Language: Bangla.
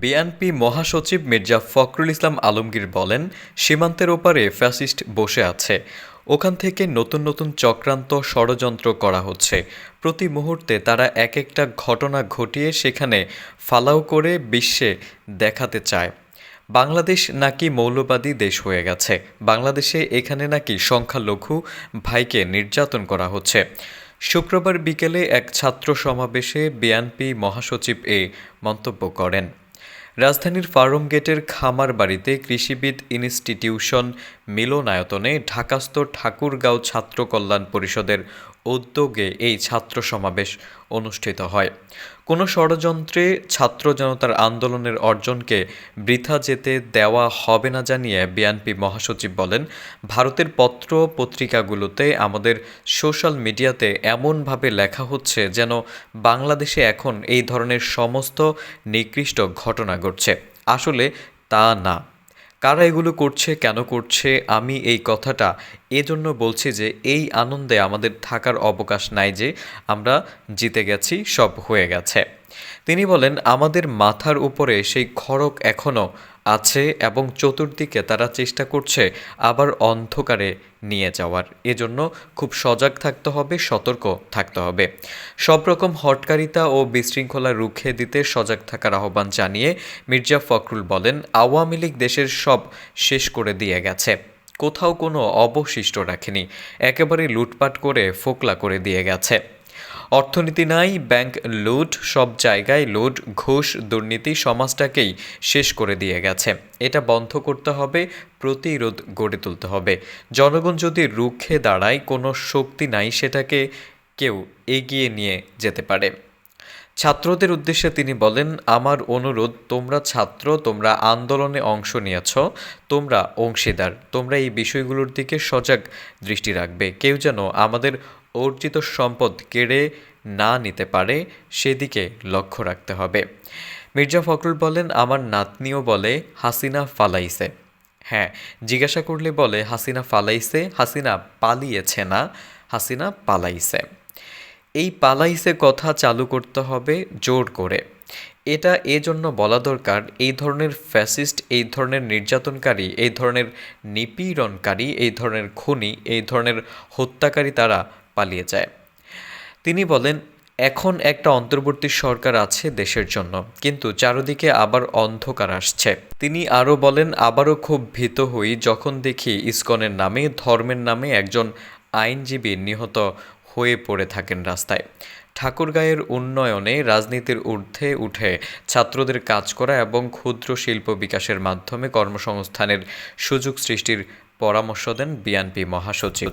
বিএনপি মহাসচিব মির্জা ফখরুল ইসলাম আলমগীর বলেন, সীমান্তের ওপারে ফ্যাসিস্ট বসে আছে। ওখান থেকে নতুন নতুন চক্রান্ত ষড়যন্ত্র করা হচ্ছে। প্রতি মুহূর্তে তারা এক একটা ঘটনা ঘটিয়ে সেখানে ফালাও করে বিশ্বে দেখাতে চায়। বাংলাদেশ নাকি মৌলবাদী দেশ হয়ে গেছে। বাংলাদেশে এখানে নাকি সংখ্যালঘু ভাইকে নির্যাতন করা হচ্ছে। শুক্রবার বিকেলে এক ছাত্র সমাবেশে বিএনপি মহাসচিব এ মন্তব্য করেন। রাজধানীর ফার্ম গেটের খামার বাড়িতে কৃষিবিদ ইনস্টিটিউশন মিলনায়তনে ঢাকাস্থ ঠাকুরগাঁও ছাত্র কল্যাণ পরিষদের উদ্যোগে এই ছাত্র সমাবেশ অনুষ্ঠিত হয়। কোনো ষড়যন্ত্রে ছাত্র জনতার আন্দোলনের অর্জনকে বৃথা যেতে দেওয়া হবে না জানিয়ে বিএনপি মহাসচিব বলেন, ভারতের পত্র পত্রিকাগুলোতে আমাদের সোশ্যাল মিডিয়াতে এমনভাবে লেখা হচ্ছে যেন বাংলাদেশে এখন এই ধরনের সমস্ত নিকৃষ্ট ঘটনা ঘটছে। আসলে তা না। কারা এগুলো করছে, কেন করছে, আমি এই কথাটা এজন্য বলছি যে এই আনন্দে আমাদের থাকার অবকাশ নাই যে আমরা জিতে গেছি, সব হয়ে গেছে। তিনি বলেন, আমাদের মাথার উপরে সেই খড়ক এখনও আছে এবং চতুর্দিকে তারা চেষ্টা করছে আবার অন্ধকারে নিয়ে যাওয়ার। এজন্য খুব সজাগ থাকতে হবে, সতর্ক থাকতে হবে। সব রকম হটকারিতা ও বিশৃঙ্খলা রুখে দিতে সজাগ থাকার আহ্বান জানিয়ে মির্জা ফখরুল বলেন, আওয়ামী লীগ দেশের সব শেষ করে দিয়ে গেছে। কোথাও কোনো অবশিষ্ট রাখেনি। একেবারে লুটপাট করে, ফোকলা করে দিয়ে গেছে। অর্থনীতি নাই, ব্যাংক লুট, সব জায়গায় লুট, ঘুষ, দুর্নীতি সমাজটাকেই শেষ করে দিয়ে গেছে। এটা বন্ধ করতে হবে, প্রতিরোধ গড়ে তুলতে হবে। জনগণ যদি রুখে দাঁড়ায়, কোনো শক্তি নাই সেটাকে কেউ এগিয়ে নিয়ে যেতে পারে। ছাত্রদের উদ্দেশ্যে তিনি বলেন, আমার অনুরোধ, তোমরা ছাত্র, তোমরা আন্দোলনে অংশ নিয়েছ, তোমরা অংশীদার, তোমরা এই বিষয়গুলোর দিকে সজাগ দৃষ্টি রাখবে। কেউ যেন আমাদের অর্জিত সম্পদ কেড়ে না নিতে পারে, সেদিকে লক্ষ্য রাখতে হবে। মির্জা ফখরুল বলেন, আমার নাতনিও বলে, হাসিনা ফালাইছে। হ্যাঁ জিজ্ঞাসা করলে বলে, হাসিনা ফালাইছে, হাসিনা পালিয়েছে না, হাসিনা পালাইছে। এই পালাইসে কথা চালু করতে হবে জোর করে। এটা এজন্য বলা দরকার, এই ধরনের ফ্যাসিস্ট, এই ধরনের নির্যাতনকারী, এই ধরনের নিপীড়নকারী, এই ধরনের খুনি, এই ধরনের হত্যাকারী তারা পালিয়ে যায়। তিনি বলেন, এখন একটা অন্তর্বর্তী সরকার আছে দেশের জন্য, কিন্তু চারদিকে আবার অন্ধকার আসছে। তিনি আরও বলেন, আবারও খুব ভীত হই যখন দেখি ইসকনের নামে, ধর্মের নামে একজন আইনজীবী নিহত হয়ে পড়ে থাকেন রাস্তায়। ঠাকুরগাঁয়ের উন্নয়নে রাজনীতির ঊর্ধ্বে উঠে ছাত্রদের কাজ করা এবং ক্ষুদ্র শিল্প বিকাশের মাধ্যমে কর্মসংস্থানের সুযোগ সৃষ্টির পরামর্শ দেন বিএনপি মহাসচিব।